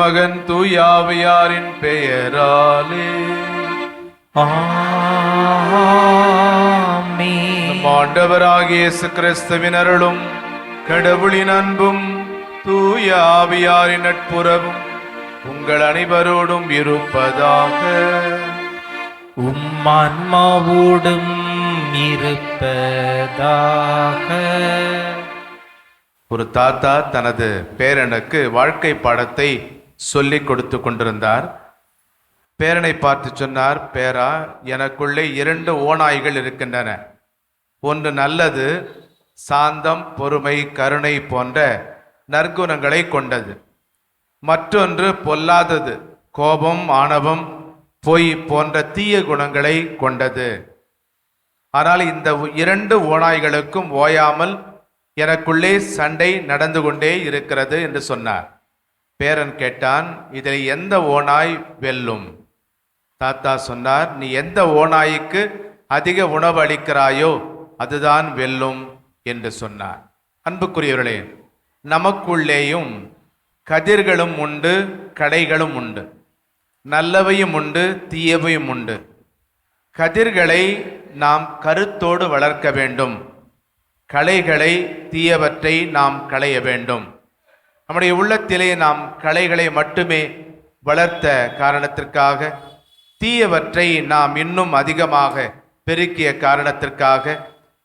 மகன் தூயாவியாரின் பெயராலே. ஆண்டவராகிய கிறிஸ்துவின் அருளும் கடவுளின் அன்பும் தூய ஆவியாரின் நட்புறவும் உங்கள் அனைவரோடும் இருப்பதாக. உம் ஆன்மாவோடும் இருப்பதாக. ஒரு தாத்தா தனது பேரனுக்கு வாழ்க்கை பாடத்தை சொல்லிக் கொடுத்து கொண்டிருந்தார். பேரனை பார்த்து சொன்னார் பேரா எனக்குள்ளே இரண்டு ஓநாய்கள் இருக்கின்றன. ஒன்று நல்லது சாந்தம் பொறுமை கருணை போன்ற நற்குணங்களை கொண்டது. மற்றொன்று பொல்லாதது கோபம் ஆணவம் பொய் போன்ற தீய குணங்களை கொண்டது. ஆனால் இந்த இரண்டு ஓநாய்களுக்கும் ஓயாமல் எனக்குள்ளே சண்டை நடந்து கொண்டே இருக்கிறது என்று சொன்னார். பேரன் கேட்டான் இதில் எந்த ஓநாய் வெல்லும்? தாத்தா சொன்னார் நீ எந்த ஓநாய்க்கு அதிக உணவு அளிக்கிறாயோ அதுதான் வெல்லும் என்று சொன்னார். அன்புக்குரியவர்களே நமக்குள்ளேயும் கதிர்களும் உண்டு கடைகளும் உண்டு. நல்லவையும் உண்டு தீயவையும் உண்டு. கதிர்களை நாம் கருத்தோடு வளர்க்க வேண்டும். களைகளை தீயவற்றை நாம் களைய வேண்டும். நம்முடைய உள்ளத்திலே நாம் கலைகளை மட்டுமே வளர்த்த காரணத்திற்காக தீயவற்றை நாம் இன்னும் அதிகமாக பெருக்கிய காரணத்திற்காக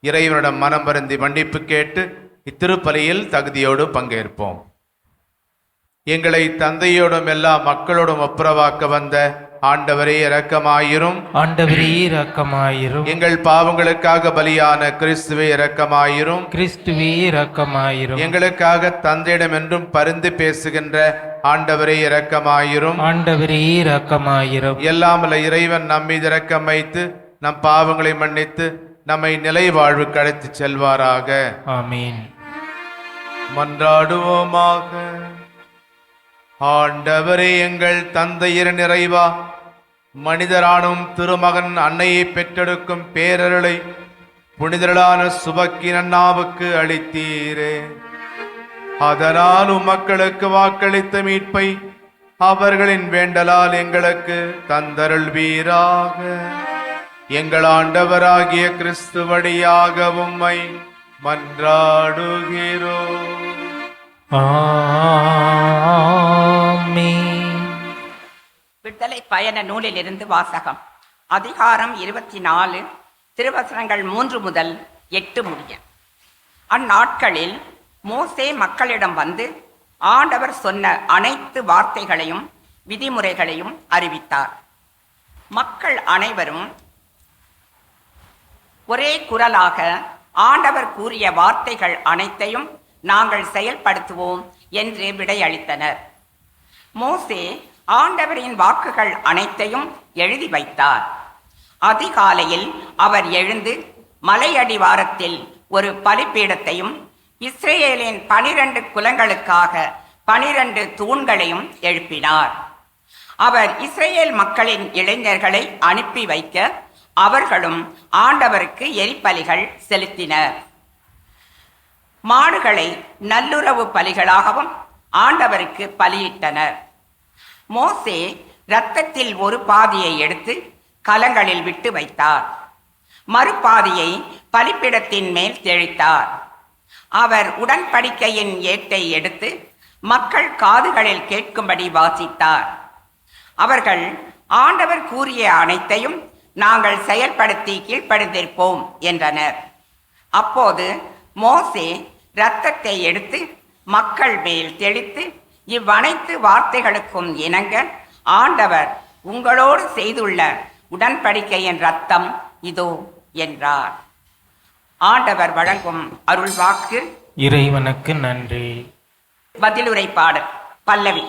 இறைவனிடம் மனம் வருந்தி மன்னிப்பு கேட்டு இத்திருப்பலியில் தகுதியோடு பங்கேற்போம். எங்களை தந்தையோடும் எல்லா மக்களோடும் ஒப்புரவாக்க வந்த ஆண்டவரே இரக்கமாயிரும். ஆண்டவரே இரக்கமாயிரும். எங்கள் பாவங்களுக்காக பலியான கிறிஸ்துவே இரக்கமாயிரும். கிறிஸ்துவே இரக்கமாயிரும். எங்களுக்காக தந்தையிடம் என்றும் பரிந்து பேசுகின்ற ஆண்டவரே இரக்கமாயிரும். ஆண்டவரே இரக்கமாயிரும். எல்லாமல்ல இறைவன் நம்மீது இரக்கம் வைத்து நம் பாவங்களை மன்னித்து நம்மை நிலை வாழ்வு கடத்தி செல்வாராக. ஆமீன். மன்றாடுவோமாக. ஆண்டவரே எங்கள் தந்தையர் நிறைவா மனிதரானும் திருமகன் அன்னையை பெற்றெடுக்கும் பேரருளை புனிதர்களான சுபக்கின் அண்ணாவுக்கு அளித்தீரே. அதனால் உமக்களுக்கு வாக்களித்த மீட்பை அவர்களின் வேண்டலால் எங்களுக்கு தந்தருள் வீராக எங்கள் ஆண்டவராகிய கிறிஸ்து வழியாக உம்மை மன்றாடுகிறோம். ஆ. பயண நூலிலிருந்து வாசகம். அதிகாரம் இருபத்தி நாலு திருவசனங்கள் மூன்று முதல் எட்டு முடிய. அந்நாட்களில் மோசே மக்களிடம் வந்து ஆண்டவர் சொன்ன அனைத்து வார்த்தைகளையும் விதிமுறைகளையும் அறிவித்தார். மக்கள் அனைவரும் ஒரே குரலாக ஆண்டவர் கூறிய வார்த்தைகள் அனைத்தையும் நாங்கள் செயல்படுத்துவோம் என்று விடையளித்தனர். மோசே ஆண்டவரின் வாக்குகள் அனைத்தையும் எழுதி வைத்தார். அதிகாலையில் அவர் எழுந்து மலையடிவாரத்தில் ஒரு பலிப்பீடத்தையும் இஸ்ரேலின் பனிரெண்டு குலங்களுக்காக பனிரெண்டு தூண்களையும் எழுப்பினார். அவர் இஸ்ரேல் மக்களின் இளைஞர்களை அனுப்பி வைக்க அவர்களும் ஆண்டவருக்கு எரிப்பலிகள் செலுத்தினர். மாடுகளை நல்லுறவு பலிகளாகவும் ஆண்டவருக்கு பலியிட்டனர். மோசே இரத்தத்தில் ஒரு பாதியை எடுத்து கலங்களில் விட்டு வைத்தார். மறுபாதியை பலிப்பிடத்தின் மேல் தெளித்தார். அவர் உடன்படிக்கையின் ஏட்டை எடுத்து மக்கள் காதுகளில் கேட்கும்படி வாசித்தார். அவர்கள் ஆண்டவர் கூறிய அனைத்தையும் நாங்கள் செயல்படுத்தி கீழ்ப்படுத்திருப்போம் என்றனர். அப்போது மோசே இரத்தத்தை எடுத்து மக்கள் மேல் தெளித்து இவ்வனைத்து வார்த்தைகளுக்கும் இணங்க ஆண்டவர் உங்களோடு செய்துள்ள உடன்படிக்கையின் ரத்தம் இதோ என்றார். ஆண்டவர் வழங்கும் அருள்வாக்கு இறைவனுக்கு நன்றி. பதிலுரை பாடல் பல்லவி.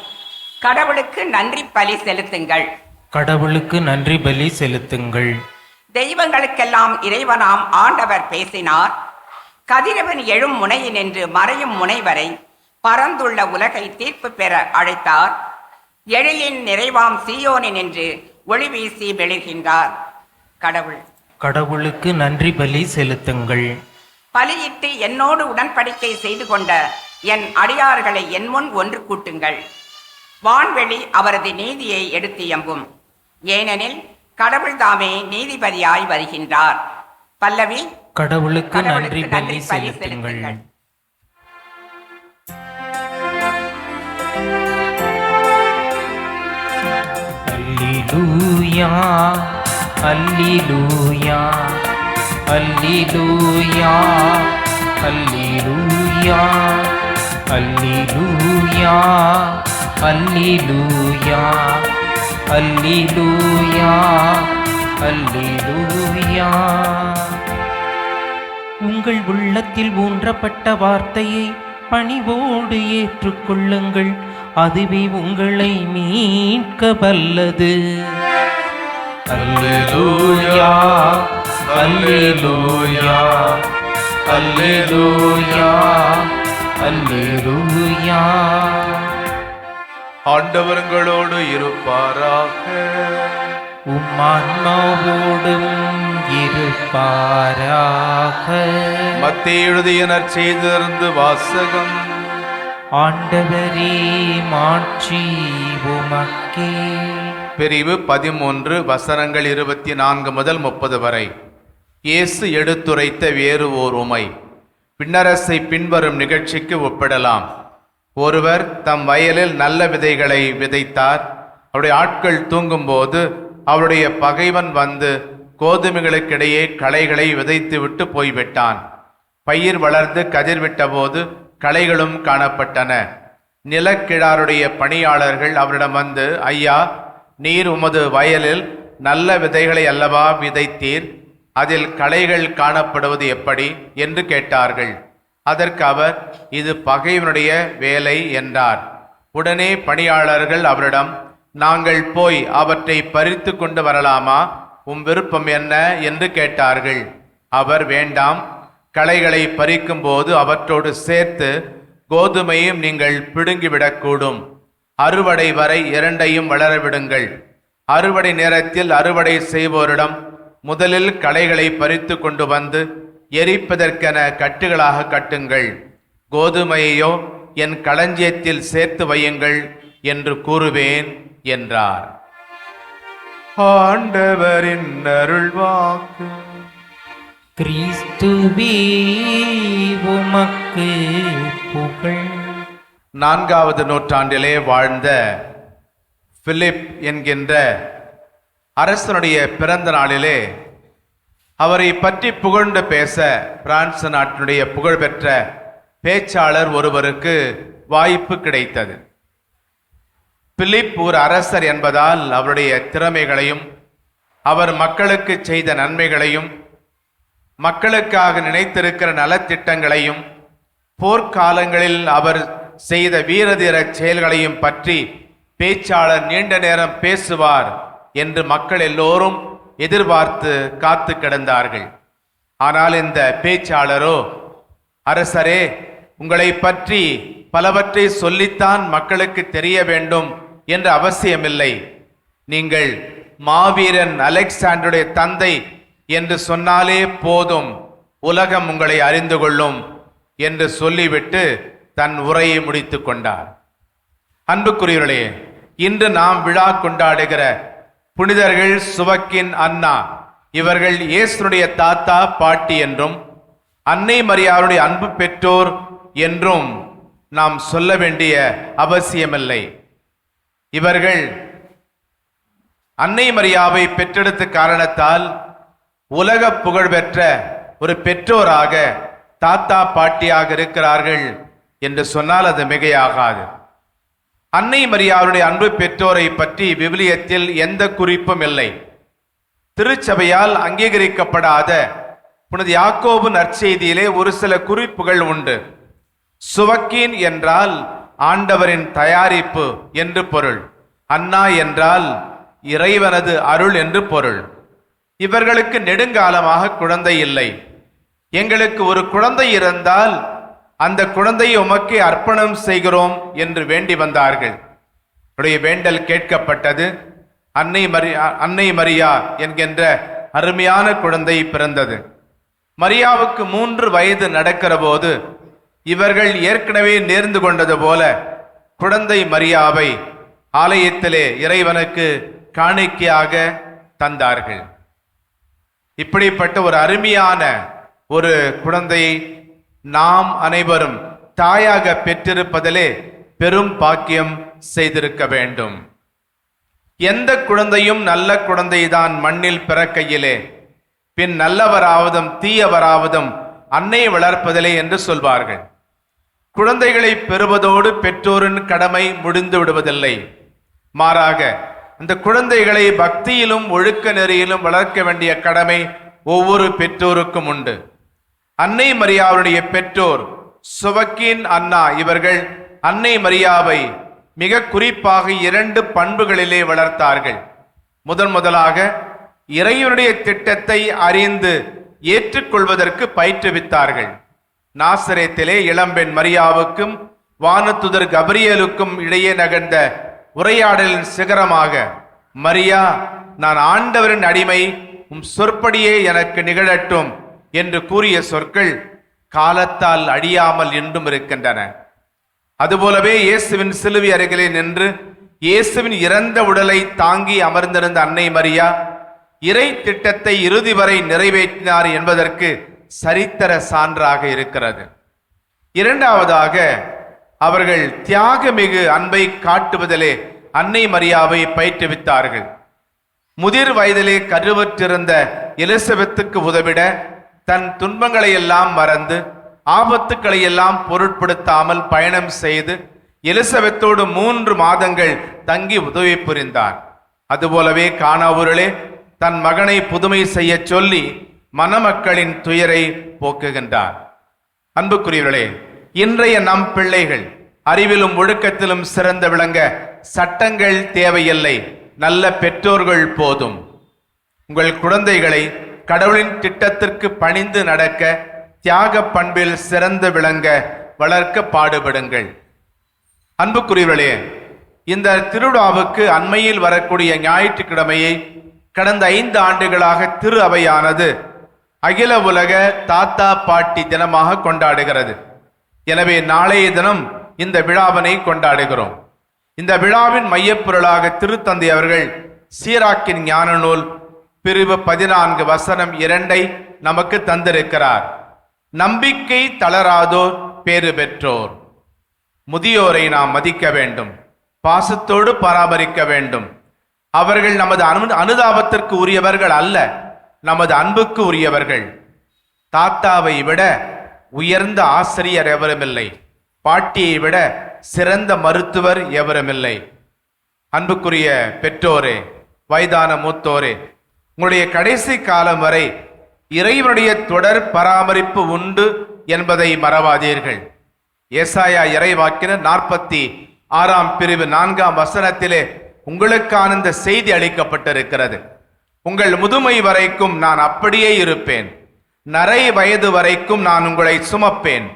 கடவுளுக்கு நன்றி பலி செலுத்துங்கள். கடவுளுக்கு நன்றி பலி செலுத்துங்கள். தெய்வங்களுக்கெல்லாம் இறைவனாம் ஆண்டவர் பேசினார். கதிரவன் எழும் முனையினின்று மறையும் முனை வரை பரந்துள்ள உலகை தீர்ப்பு பெற அழைத்தார். எழிலின் நிறைவாம் சீயோனினின்று ஒளி வீசி வெளிர்கின்றார் கடவுள். கடவுளுக்கு நன்றி பலி செலுத்துங்கள். பலியிட்டு என்னோடு உடன்படிக்கை செய்து கொண்ட என் அடியார்களை என் முன் ஒன்று கூட்டுங்கள். வான்வெளி அவரது நீதியை எடுத்து எம்பும். ஏனெனில் கடவுள் தாமே நீதிபதியாய் வருகின்றார். பல்லவி. கடவுளுக்கு நன்றி பலி செலுத்துங்கள். அல்லூயா அல்லிலூயா அல்லிலூயா அல்லிலூயா அல்லிலூயா அல்லிலூயா அல்லிலூயா அல்லிலூயா. உங்கள் உள்ளத்தில் ஊன்றப்பட்ட வார்த்தையை பணிவோடு ஏற்றுக்கொள்ளுங்கள். அதுவே உங்களை மீட்க வல்லது. அல்லேலூயா அல்லேலூயா அல்லேலூயா அல்லேலூயா. ஆண்டவர்களோடு இருப்பாராக. உம்மான்மாவோடும் இருப்பாராக. மத்திய எழுதியனர் செய்திருந்து வாசகம். ஆண்டவரே மாட்சி உமக்கே. பிரிவு பதிமூன்று வசனங்கள் இருபத்தி நான்கு முதல் முப்பது வரை. இயேசு எடுத்துரைத்த வேறு ஓர் உமை. பின்னரசை பின்வரும் நிகழ்ச்சிக்கு ஒப்பிடலாம். ஒருவர் தம் வயலில் நல்ல விதைகளை விதைத்தார். அவருடைய ஆட்கள் தூங்கும்போது அவருடைய பகைவன் வந்து கோதுமைகளுக்கிடையே களைகளை விதைத்துவிட்டு போய்விட்டான். பயிர் வளர்ந்து கதிர்விட்டபோது களைகளும் காணப்பட்டன. நிலக்கிழாருடைய பணியாளர்கள் அவரிடம் வந்து ஐயா நீர் உமது வயலில் நல்ல விதைகளை அல்லவா விதைத்தீர்? அதில் களைகள் காணப்படுவது எப்படி? என்று கேட்டார்கள். அதற்கு அவர் இது பகைவனுடைய வேலை என்றார். உடனே பணியாளர்கள் அவரிடம் நாங்கள் போய் அவற்றை பறித்து கொண்டு வரலாமா? உம் விருப்பம் என்ன? என்று கேட்டார்கள். அவர் வேண்டாம் களைகளை பறிக்கும்போது அவற்றோடு சேர்த்து கோதுமையும் நீங்கள் பிடுங்கிவிடக்கூடும். அறுவடை வரை இரண்டையும் வளரவிடுங்கள். அறுவடை நேரத்தில் அறுவடை செய்வோரிடம் முதலில் களைகளை பறித்து கொண்டு வந்து எரிப்பதற்கென கட்டுகளாக கட்டுங்கள். கோதுமையையோ என் களஞ்சியத்தில் சேர்த்து வையுங்கள் என்று கூறுவேன் என்றார். ஆண்டவரின் அருள்வாக்கு. கிறிஸ்துவே உமக்கு புகழ். நான்காவது நூற்றாண்டிலே வாழ்ந்த பிலிப் என்கின்ற அரசனுடைய பிறந்த நாளிலே அவரை பற்றி புகழ்ந்து பேச பிரான்ஸ் நாட்டினுடைய புகழ்பெற்ற பேச்சாளர் ஒருவருக்கு வாய்ப்பு கிடைத்தது. பிலிப் ஒரு அரசர் என்பதால் அவருடைய திறமைகளையும் அவர் மக்களுக்கு செய்த நன்மைகளையும் மக்களுக்காக நினைத்திருக்கிற நலத்திட்டங்களையும் போர்க்காலங்களில் அவர் செய்த வீரதீர செயல்களையும் பற்றி பேச்சாளர் நீண்ட நேரம் பேசுவார் என்று மக்கள் எல்லோரும் எதிர்பார்த்து காத்து கிடந்தார்கள். ஆனால் இந்த பேச்சாளரோ அரசரே உங்களை பற்றி பலவற்றை சொல்லித்தான் மக்களுக்கு தெரிய வேண்டும் என்ற அவசியமில்லை. நீங்கள் மாவீரன் அலெக்சாண்டருடைய தந்தை என்று சொன்னாலே போதும். உலகம் உங்களை அறிந்து கொள்ளும் என்று சொல்லிவிட்டு தன் உரையை முடித்து கொண்டார். அன்புக்குரியவர்களே இன்று நாம் விழா கொண்டாடுகிற புனிதர்கள் சுவக்கின் அண்ணா இவர்கள் இயேசுனுடைய தாத்தா பாட்டி என்றும் அன்னை மரியாருடைய அன்பு பெற்றோர் என்றும் நாம் சொல்ல வேண்டிய அவசியமில்லை. இவர்கள் அன்னை மரியாவை பெற்றெடுத்த காரணத்தால் உலக புகழ்பெற்ற ஒரு பெற்றோராக தாத்தா பாட்டியாக இருக்கிறார்கள் என்று சொன்னால் அது மிகையாகாது. அன்னை மரியாவுடைய அன்பு பெற்றோரை பற்றி விவிலியத்தில் எந்த குறிப்பும் இல்லை. திருச்சபையால் அங்கீகரிக்கப்படாத புனித யாக்கோபு நற்செய்தியிலே ஒரு சில குறிப்புகள் உண்டு. சுவக்கீன் என்றால் ஆண்டவரின் தயாரிப்பு என்று பொருள். அண்ணா என்றால் இறைவனது அருள் என்று பொருள். இவர்களுக்கு நெடுங்காலமாக குழந்தை இல்லை. எங்களுக்கு ஒரு குழந்தை இருந்தால் அந்த குழந்தையை உமக்கு அர்ப்பணம் செய்கிறோம் என்று வேண்டி வந்தார்கள். உடைய வேண்டல் கேட்கப்பட்டது. அன்னை மரி அன்னை மரியா என்கின்ற அருமையான குழந்தை பிறந்தது. மரியாவுக்கு மூன்று வயது நடக்கிற போது இவர்கள் ஏற்கனவே நேர்ந்து கொண்டது போல குழந்தை மரியாவை ஆலயத்திலே இறைவனுக்கு காணிக்கையாக தந்தார்கள். இப்படிப்பட்ட ஒரு அருமையான ஒரு குழந்தையை நாம் அனைவரும் தாயாக பெற்றிருப்பதிலே பெரும் பாக்கியம் செய்திருக்க வேண்டும். எந்த குழந்தையும் நல்ல குழந்தைதான் மண்ணில் பிறக்கையிலே. பின் நல்லவராவதும் தீயவராவதும் அன்னை வளர்ப்பதிலே என்று சொல்வார்கள். குழந்தைகளை பெறுவதோடு பெற்றோரின் கடமை முடிந்து விடுவதில்லை மாறாக இந்த குழந்தைகளை பக்தியிலும் ஒழுக்க நெறியிலும் வளர்க்க வேண்டிய கடமை ஒவ்வொரு பெற்றோருக்கும் உண்டு. அன்னை மரியாவுடைய பெற்றோர் சுவக்கின் அண்ணா இவர்கள் அன்னை மரியாவை மிக குறிப்பாக இரண்டு பண்புகளிலே வளர்த்தார்கள். முதன் முதலாக இறைவனுடைய திட்டத்தை அறிந்து ஏற்றுக்கொள்வதற்கு பயிற்றுவித்தார்கள். நாசரேத்திலே இளம்பெண் மரியாவுக்கும் வானத்துதர் கபரியலுக்கும் இடையே நகர்ந்த உரையாடலின் சிகரமாக மரியா நான் ஆண்டவரின் அடிமை உம் சொற்படியே எனக்கு நிகழட்டும் என்று கூறிய சொற்கள் காலத்தால் அழியாமல் இன்றும் இருக்கின்றன. அதுபோலவே இயேசுவின் சிலுவை அருகிலே நின்று இயேசுவின் இறந்த உடலை தாங்கி அமர்ந்திருந்த அன்னை மரியா இறை திட்டத்தை இறுதி வரை நிறைவேற்றினார் என்பதற்கு சரித்தர சான்றாக இருக்கிறது. இரண்டாவதாக அவர்கள் தியாகமிகு அன்பை காட்டுவதிலே அன்னை மரியாவை பயிற்றுவித்தார்கள். முதிர் வயதிலே கருவற்றிருந்த எலிசபெத்துக்கு உதவிட தன் துன்பங்களை எல்லாம் மறந்து ஆபத்துக்களை எல்லாம் பொருட்படுத்தாமல் பயணம் செய்து எலிசபெத்தோடு மூன்று மாதங்கள் தங்கி உதவி புரிந்தார். அதுபோலவே காணாவூரிலே தன் மகனை புதுமை செய்யச் சொல்லி மணமக்களின் துயரை போக்குகின்றார். அன்புக்குரியவர்களே இன்றைய நம் பிள்ளைகள் அறிவிலும் ஒழுக்கத்திலும் சிறந்து விளங்க சட்டங்கள் தேவையில்லை. நல்ல பெற்றோர்கள் போதும். உங்கள் குழந்தைகளை கடவுளின் திட்டத்திற்கு பணிந்து நடக்க தியாக பண்பில் சிறந்து விளங்க வளர்க்க பாடுபடுங்கள். அன்புக்குரியவர்களே இந்த திருவிழாவுக்கு அண்மையில் வரக்கூடிய ஞாயிற்றுக்கிழமையை கடந்த ஐந்து ஆண்டுகளாக திரு அவையானது அகில உலக தாத்தா பாட்டி தினமாக கொண்டாடுகிறது. எனவே நாளைய தினம் இந்த விழாவினை கொண்டாடுகிறோம். இந்த விழாவின் மையப்பொருளாக திருத்தந்தை அவர்கள் சீராக்கின் ஞான நூல் பிரிவு பதினான்கு வசனம் இரண்டை நமக்கு தந்திருக்கிறார். நம்பிக்கை தளராதோர் பேறு பெற்றோர். முதியோரை நாம் மதிக்க வேண்டும். பாசத்தோடு பராமரிக்க வேண்டும். அவர்கள் நமது அனு அனுதாபத்திற்கு உரியவர்கள் அல்ல நமது அன்புக்கு உரியவர்கள். தாத்தாவை விட உயர்ந்த ஆசிரியர் எவருமில்லை. பாட்டியை விட சிறந்த மருத்துவர் எவருமில்லை. அன்புக்குரிய பெற்றோரே வயதான மூத்தோரே உங்களுடைய கடைசி காலம் வரை இறைவனுடைய தொடர் பராமரிப்பு உண்டு என்பதை மறவாதீர்கள். ஏசாயா இறைவாக்கினர் நாற்பத்தி ஆறாம் பிரிவு நான்காம் வசனத்திலே உங்களுக்கான இந்த செய்தி அளிக்கப்பட்டிருக்கிறது. உங்கள் முதுமை வரைக்கும் நான் அப்படியே இருப்பேன். நரை வயது வரைக்கும் நான் உங்களை சுமப்பேன்.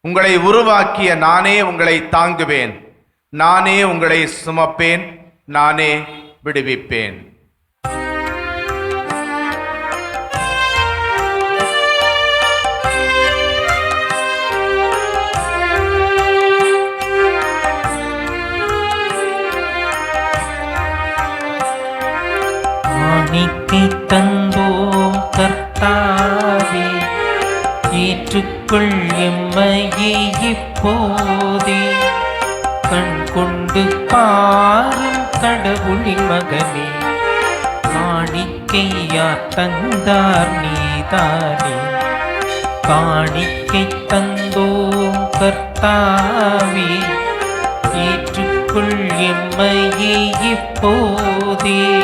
உங்களை உருவாக்கிய நானே உங்களை தாங்குவேன். நானே உங்களை சுமப்பேன் நானே விடுவிப்பேன். தந்தோ கர்த்தா ஏற்றுக்கொள் எம்மையே இப்போதே. கண் கொண்டு பாரும் கடவுளின் மகனே. காணிக்கையா தந்தார் நீதானே. காணிக்கை தந்தோம் கர்த்தாவே. ஏற்றுக்கொள் எம்மையே இப்போதே.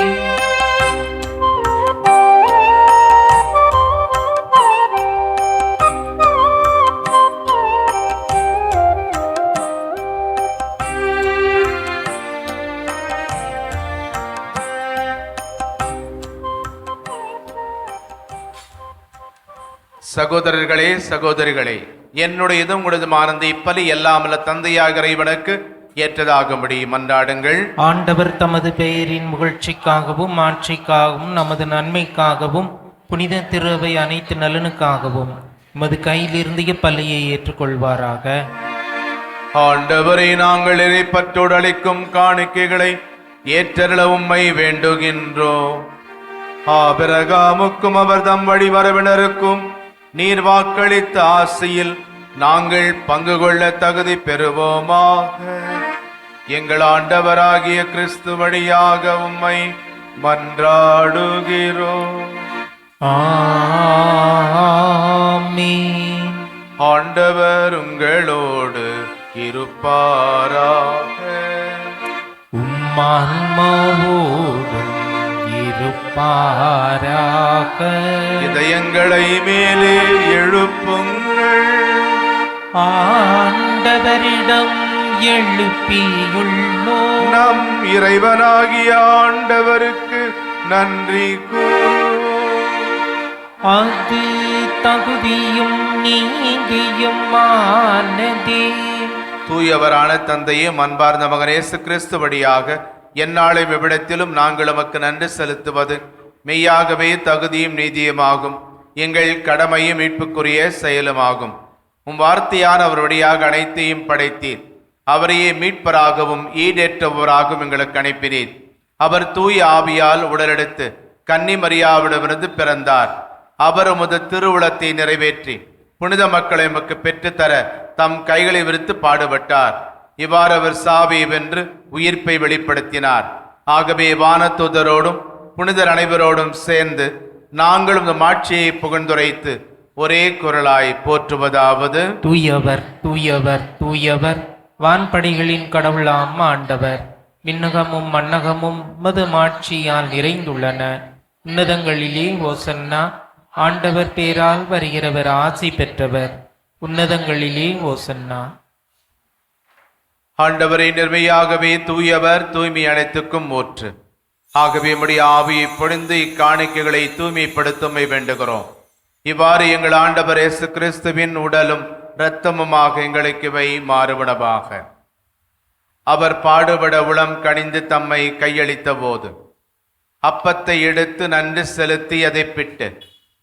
சகோதரர்களே சகோதரிகளே என்னுடையது உங்களதுமானது இப்பலி எல்லாமல்ல தந்தையாக இறைவனுக்கு ஏற்றதாகும்படி மன்றாடுங்கள் ஆண்டவர் தமது பெயரின் புகழ்ச்சிக்காகவும் ஆட்சிக்காகவும் நமது நன்மைக்காகவும் புனித திருவை அனைத்து நலனுக்காகவும் உமது கையிலிருந்து இப்பலியை ஏற்றுக்கொள்வாராக. ஆண்டவரை நாங்கள் இறைப்பற்றோடு அளிக்கும் காணிக்கைகளை ஏற்றருள உம்மை வேண்டுகின்றோம். ஆபிரகாமுக்கும் அவர் தம் வழிமரபினருக்கும் நீர் வாக்களித்த ஆசையில் நாங்கள் பங்கு கொள்ள தகுதி பெறுவோமாக. எங்கள் ஆண்டவராகிய கிறிஸ்து வழியாக உம்மை மன்றாடுகிறோம். ஆண்டவர் உங்களோடு இருப்பாராக. உம்மான்மாவோடும் இருப்பாராக இதயங்களை மேலே எழுப்புங்கள். ஆண்டவரிடம் எழுப்பியுள்ளோ நம் இறைவனாகிய ஆண்டவருக்கு நன்றி அது தகுதியும் நீதியும் ஆனதே. தூயவரான தந்தையும் அன்பார்ந்த மகன் இயேசு கிறிஸ்து வழியாக எந்நாளை விவிடத்திலும் நாங்கள் உமக்கு நன்றி செலுத்துவது. மெய்யாகவே தகுதியும் நீதியுமாகும். எங்கள் கடமையும் மீட்புக்குரிய செயலுமாகும். உம் வார்த்தையான அவர் வழியாக அனைத்தையும் படைத்தீர். அவரையே மீட்பராகவும் ஈடேற்றவராகவும் எங்களுக்கு அனுப்பினீர். அவர் தூய் ஆவியால் உடலெடுத்து கன்னிமரியாவிடமிருந்து பிறந்தார். அவர் உமது திருவுளத்தை நிறைவேற்றி புனித மக்களை எமக்கு பெற்றுத்தர தம் கைகளை விரித்து பாடுபட்டார். இவ்வாறு அவர் சாவியை வென்று உயிர்ப்பை வெளிப்படுத்தினார். ஆகவே வானத்துதரோடும் புனிதர் அனைவரோடும் சேர்ந்து நாங்களும் இந்த மாட்சியை புகழ்ந்துரைத்து ஒரே குரலாய் போற்றுவதாவது. தூயவர் தூயவர் தூயவர் வான்படைகளின் கடவுளாம் ஆண்டவர். விண்ணகமும் மன்னகமும் மது மாட்சியால் நிறைந்துள்ளன. உன்னதங்களிலே ஓசன்னா ஆண்டவர் பேரால் வருகிறவர் ஆசி பெற்றவர். உன்னதங்களிலே ஓசன்னா. ஆண்டவரை நிர்மையாகவே தூயவர் தூய்மை அனைத்துக்கும் ஊற்று. ஆகவே உம்முடைய ஆவியை பொழிந்து இக்காணிக்கைகளை தூய்மைப்படுத்துமை வேண்டுகிறோம். இவ்வாறு எங்கள் ஆண்டவர் இயேசு கிறிஸ்துவின் உடலும் இரத்தமுமாக எங்களுக்கு இவை மாறுபடவாக அவர் பாடுபட உளம் கணிந்து தம்மை கையளித்த போது அப்பத்தை எடுத்து நன்றி செலுத்தி அதை பிட்டு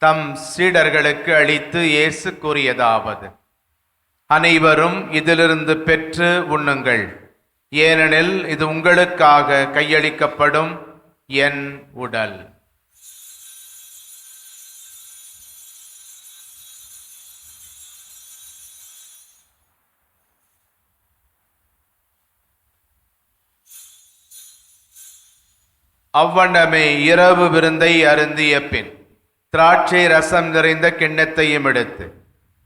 தம் சீடர்களுக்கு அளித்து இயேசு கூறியதாவது அனைவரும் இதிலிருந்து பெற்று உண்ணுங்கள். ஏனெனில் இது உங்களுக்காக கையளிக்கப்படும் என் உடல். அவ்வண்ணமே இரவு விருந்தை அருந்திய பின் திராட்சை ரசம் நிறைந்த கிண்ணத்தையும் எடுத்து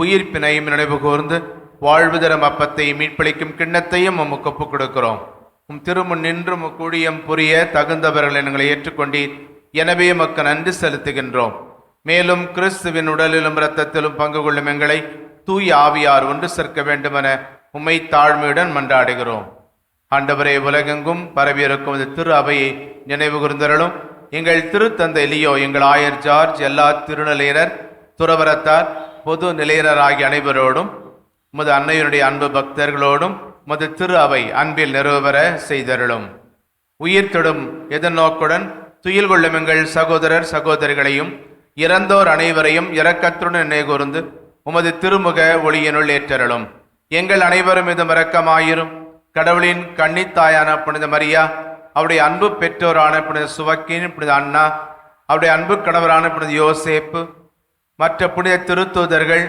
உயிர்ப்பினையும் நினைவு கூர்ந்து வாழ்வு தரும் அப்பத்தை மீட்பளிக்கும் கிண்ணத்தையும் உமக்கு ஒப்புக் கொடுக்கிறோம். உம் திருமுன் நின்று கூடியம் புரிய தகுந்தவர்கள் எங்களை ஏற்றுக்கொண்டீர். எனவே உமக்கு நன்றி செலுத்துகின்றோம். மேலும் கிறிஸ்துவின் உடலிலும் இரத்தத்திலும் பங்கு கொள்ளும் எங்களை தூய் ஆவியார் ஒன்று சேர்க்க வேண்டுமென உம்மை தாழ்மையுடன் மன்றாடுகிறோம். ஆண்டவரே உலகெங்கும் பரவியிருக்கும் இந்த திரு அவையை நினைவு கூர்ந்தருளும். எங்கள் திருத்தந்தை லியோ எங்கள் ஆயர் ஜார்ஜ் எல்லா திருநிலையினர் துறவரத்தார் பொது நிலையினர் ஆகிய அனைவரோடும் உமது அன்னையனுடைய அன்பு பக்தர்களோடும் உமது திரு அவை அன்பில் நிறுவர செய்தருளும். உயிர் தொடும் எதிர்நோக்குடன் துயில் கொள்ளும் எங்கள் சகோதரர் சகோதரிகளையும் இறந்தோர் அனைவரையும் இரக்கத்துடன் நினைகூர்ந்து உமது திருமுக ஒளியினுள் ஏற்றருளும். எங்கள் அனைவரும் இது மறக்கமாயிரும். கடவுளின் கன்னித்தாயான புனித மரியா அவருடைய அன்பு பெற்றோரான புனித சுவக்கின் புனித அண்ணா அவருடைய அன்பு கணவரான புனித யோசேப்பு மற்ற புனித திருத்தூதர்கள்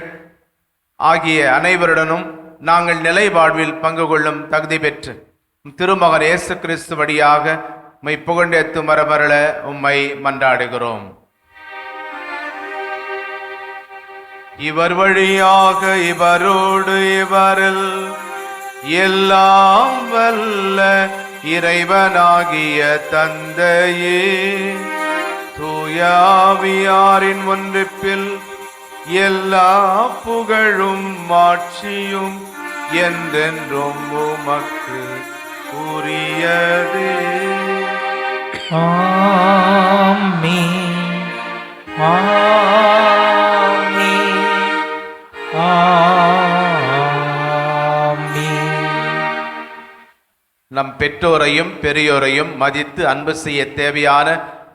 ஆகிய அனைவருடனும் நாங்கள் நிலை வாழ்வில் பங்கு கொள்ளும் தகுதி பெற்று திருமகன் இயேசு கிறிஸ்து வழியாக உம்மை புகழ்ந்தெத்து மரமரள உம்மை மன்றாடுகிறோம். இவர் வழியாக இவரோடு இவரில் எல்லாம் வல்ல இறைவனாகிய தந்தையே. தூயாவியாரின் ஒன்றிப்பில் எல்லா புகழும் மாட்சியும் என்றென்றும் உமக்கு உரியதே. ஆமென் ஆமென் ஆமென் நம் பெற்றோரையும் பெரியோரையும் மதித்து அன்பு செய்ய தேவையான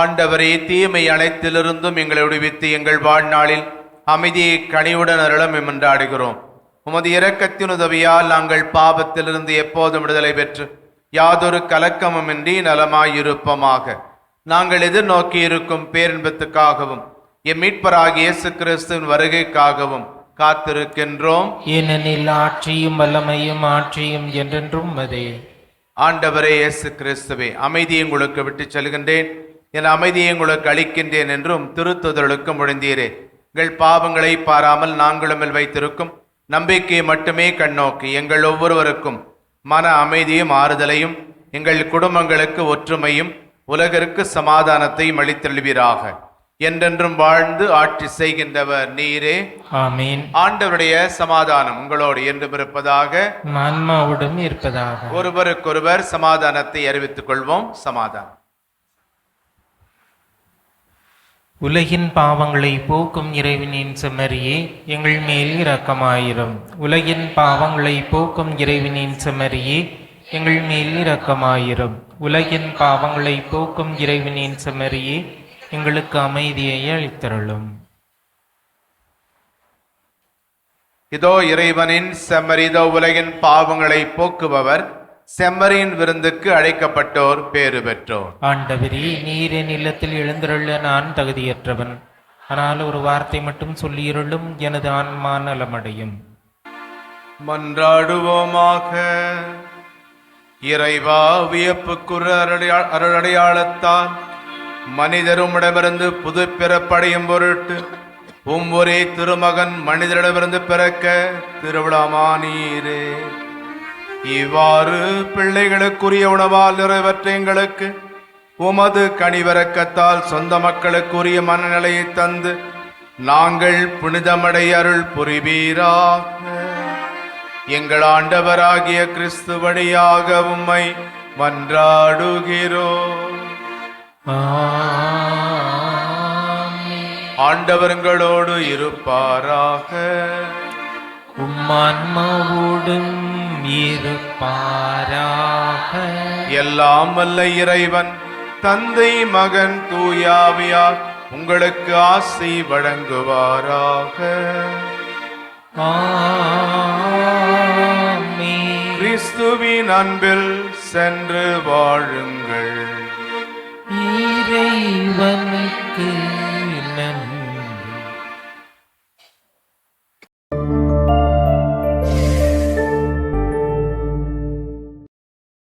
ஆண்டவரே தீமை அனைத்திலிருந்தும் எங்களை விடுவித்து எங்கள் வாழ்நாளில் அமைதியை கனிவுடன் அருளம் என்றாடுகிறோம் உமது இரக்கத்தின் உதவியால் நாங்கள் பாவத்திலிருந்து எப்போதும் விடுதலை பெற்று யாதொரு கலக்கமுமின்றி நலமாயிருப்போமாக. நாங்கள் எதிர்நோக்கி இருக்கும் பேரின்பத்துக்காகவும் எம் மீட்பராகிய இயேசு கிறிஸ்துவின் வருகைக்காகவும் காத்திருக்கின்றோம். ஏனெனில் ஆட்சியும் வல்லமையும் ஆட்சியும் என்றென்றும் அதே. ஆண்டவரே இயேசு கிறிஸ்துவே அமைதியை உங்களுக்கு விட்டுச் செல்கின்றேன். என் அமைதியை உங்களுக்கு அளிக்கின்றேன் என்றும் திருத்துதலுக்கு முழந்தீரே எங்கள் பாவங்களை பாராமல் நாங்களும் வைத்திருக்கும் நம்பிக்கையை மட்டுமே கண்ணோக்கி எங்கள் ஒவ்வொருவருக்கும் மன அமைதியும் ஆறுதலையும் எங்கள் குடும்பங்களுக்கு ஒற்றுமையும் உலகிற்கு சமாதானத்தையும் அளித்தெழுவீராக என்றென்றும் வாழ்ந்து ஆட்சி செய்கின்றவர் நீரே. ஆமீன். ஆண்டவருடைய சமாதானம் உங்களோடு என்றும் இருப்பதாக ஆன்மாவுடன் இருப்பதாக. ஒருவருக்கொருவர் சமாதானத்தை அறிவித்துக் கொள்வோம். சமாதானம். உலகின் பாவங்களை போக்கும் இறைவனின் செமரியே எங்கள் மேல் இரக்கமாயிரும். உலகின் பாவங்களை போக்கும் இறைவனின் செமரியே எங்கள் மேல் இரக்கமாயிரும். உலகின் பாவங்களை போக்கும் இறைவனின் செமரியே எங்களுக்கு அமைதியை அளித்தருளும். இதோ இறைவனின் செம்மறிதோ உலகின் பாவங்களை போக்குபவர் செம்மறியின் விருந்துக்கு அழைக்கப்பட்டோர் பேறு பெற்றோர். ஆண்டவரே நீர் என் இல்லத்தில் எழுந்தருள நான் தகுதியற்றவன். ஆனால் ஒரு வார்த்தை மட்டும் சொல்லியிருளும் எனது ஆன்மா நலமடையும். மன்றாடுவோமாக. இறைவா வியப்புக்குற அருளடையா- அருளடையாளத்தால் மனிதருமிடமிருந்து புது பிறப்படையும் பொருட்டு உம் ஒரே திருமகன் மனிதரிடமிருந்து பிறக்க திருவிழாமானீரே இவ்வாறு பிள்ளைகளுக்குரிய உணவால் நிறைவேற்ற எங்களுக்கு உமது கனிவரக்கத்தால் சொந்த மக்களுக்குரிய மனநிலையை தந்து நாங்கள் புனிதமடை அருள் புரிவீராக. எங்கள் ஆண்டவராகிய கிறிஸ்து வழியாக உம்மை மன்றாடுகிறோம். ஆமென். ஆண்டவர்களோடு இருப்பாராக. உம்மான்மாவோடும் இருப்பாராக. எல்லாம் வல்ல இறைவன் தந்தை மகன் தூயாவியார் உங்களுக்கு ஆசை வழங்குவாராக. கிறிஸ்துவின் அன்பில் சென்று வாழுங்கள். இறைவனுக்கு